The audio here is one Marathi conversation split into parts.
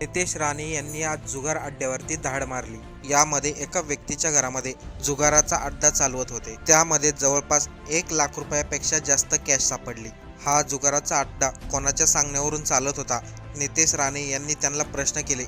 नितेश राणे यांनी आज जुगार अड्ड्यावरती धाड मारली. यामध्ये एका व्यक्तीच्या घरामध्ये जुगाराचा अड्डा चालवत होते. त्यामध्ये जवळपास एक लाख रुपयापेक्षा जास्त कॅश सापडली. हा जुगाराचा अड्डा कोणाच्या सांगण्यावरून चालत होता? नितेश राणे यांनी त्यांना प्रश्न केले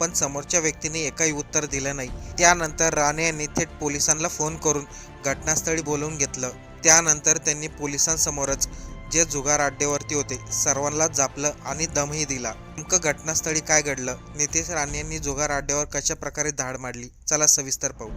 पण समोरच्या व्यक्तीने एकही उत्तर दिलं नाही. त्यानंतर राणे यांनी थेट पोलिसांना फोन करून घटनास्थळी बोलवून घेतलं. त्यानंतर त्यांनी पोलिसांसमोरच जे जुगार अड्डेवरती होते सर्वांना जापलं आणि दमही दिला. नेमकं घटनास्थळी काय घडलं? नितेश राणे यांनी जुगार अड्ड्यावर कशा प्रकारे धाड मारली चला सविस्तर पाहू.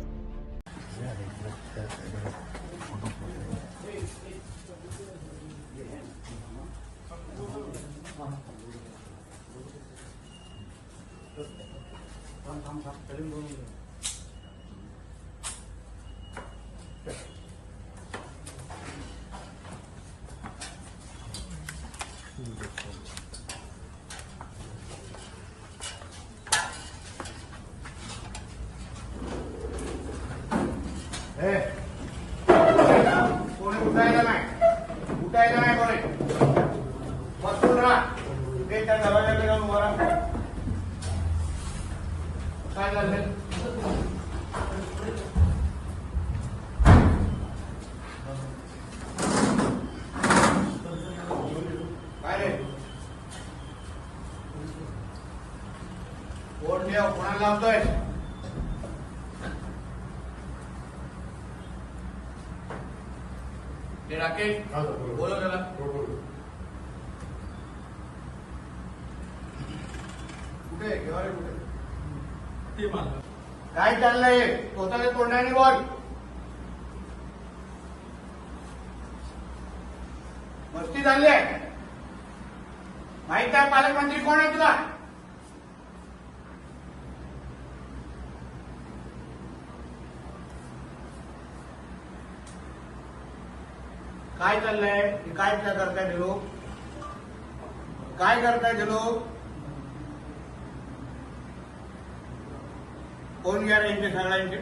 काय झालं काय रे कोण ठेव कोणाला लावतोय ते राकेश बोलो त्याला कुठे आहे? केव्हा ते कुठे काय चाललंय? स्वतःच्या तोंडाने बोल. मस्ती झाली आहे. माहीत आहे पालकमंत्री कोण आहे तुला? काय चाललंय? काय करताय ते लोक? काय करताय ते फोन घ्या रे यांचे सगळ्यांचे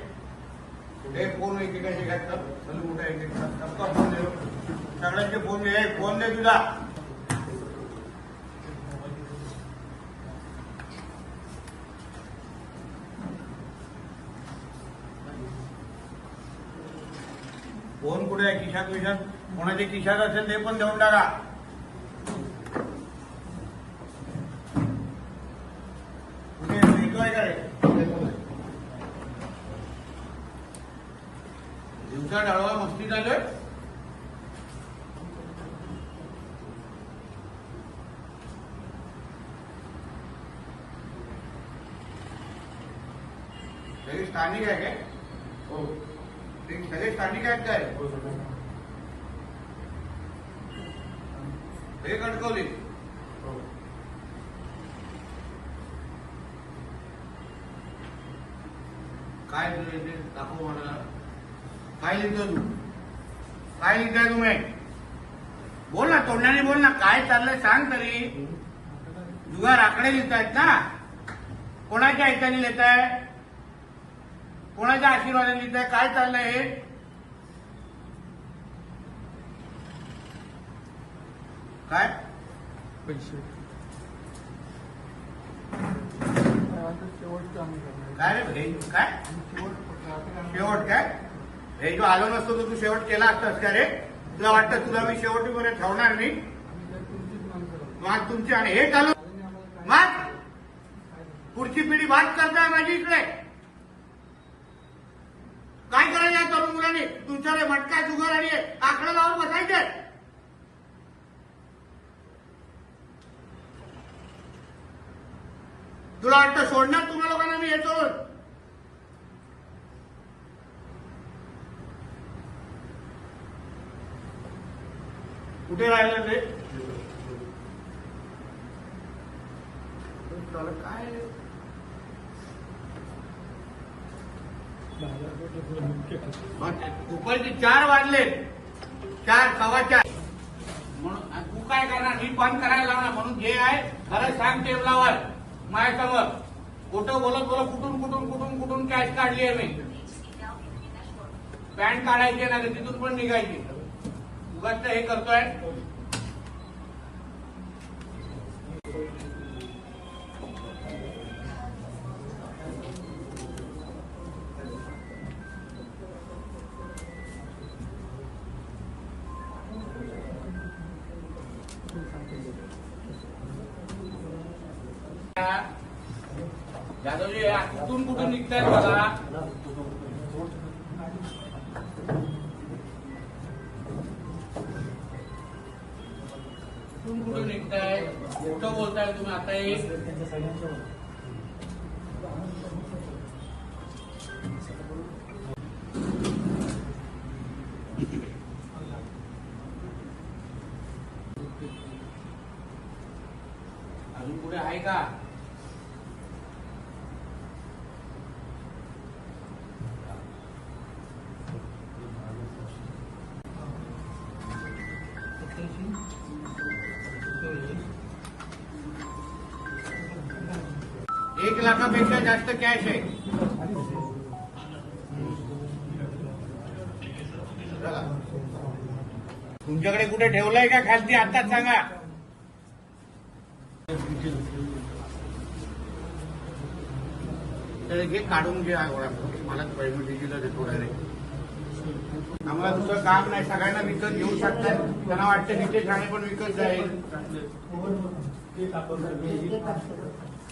कुठे फोन एकेकाचे घातलं चल कुठे एक सबका फोन दे सगळ्यांचे फोन दे ए, फोन दे तुझा फोन कुठे आहे खिशात विशात कोणाच्या खिशात असेल ते पण देऊन टाका कुठे येतोय का रे दिवसा डाळवा मस्ती चालू सगळे स्थानिक आहे काय? हो. ते सगळे स्थानिक आहेत काय? हे कणकवली. काय तुझं इथे? दाखव मला. काय लिहितो तू. काय लिहिताय तुम्ही बोल ना तोंडाने बोल ना काय चाललंय सांग तरी. जुगार आकडे लिहितायत ना. कोणाच्या ऐकाने लिहिताय? कोणाच्या आशीर्वादाने लिहिताय? काय चाललंय हे? काय? काय रे काय? शेवट काय? हे जो आलो नसतो तर तू शेवट केला असतास का रे? तुला वाटतं तुला मी शेवटीपर्यंत ठेवणार नाही? मग तुमची आणि हे चालू मग पुढची पिढी बात करताय माझी इकडे. काय करायचं या तरुण मुलांनी? तुमच्याकडे मटका जुगार आणि आकडे लावून बसायचे. तुला वाटतं सोडणार तुम्हा लोकांना मी येतो कुठे राहिलं त्याला काय? दुपारचे चार वाजले. चार सव्वा चार. म्हणून तू काय करणार? ही बंद करायला लावणार. म्हणून जे आहे खरं सांग टेबलावर माझ्यासमोर खोटं बोलत बोलत कुठून कुठून कुठून कुठून कॅश काढली आहे मी? पॅन्ट काढायची ना तिथून पण निघायची. उगाच हे करतोय. जाधवजी कुठून कुठून निघतायत बघा. कुठून निघताय? कुठं बोलताय तुम्ही? आता एक अजून पुढे आहे का? एक लाखापेक्षा जास्त कॅश आहे. तुमच्याकडे कुठे ठेवलंय का खालती? आताच सांगा. तर हे काढून घ्या गोळा मला पैमेंटीला देतो डायरेक्ट आम्हाला दुसरं काम नाही. सगळ्यांना विकत घेऊ शकतात त्यांना वाटतं तिथे ठाणे पण विकत जाईल.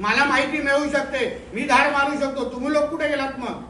मला माहिती मिळू शकते. मी धाड मारू शकतो. तुम्ही लोक कुठे गेलात मग?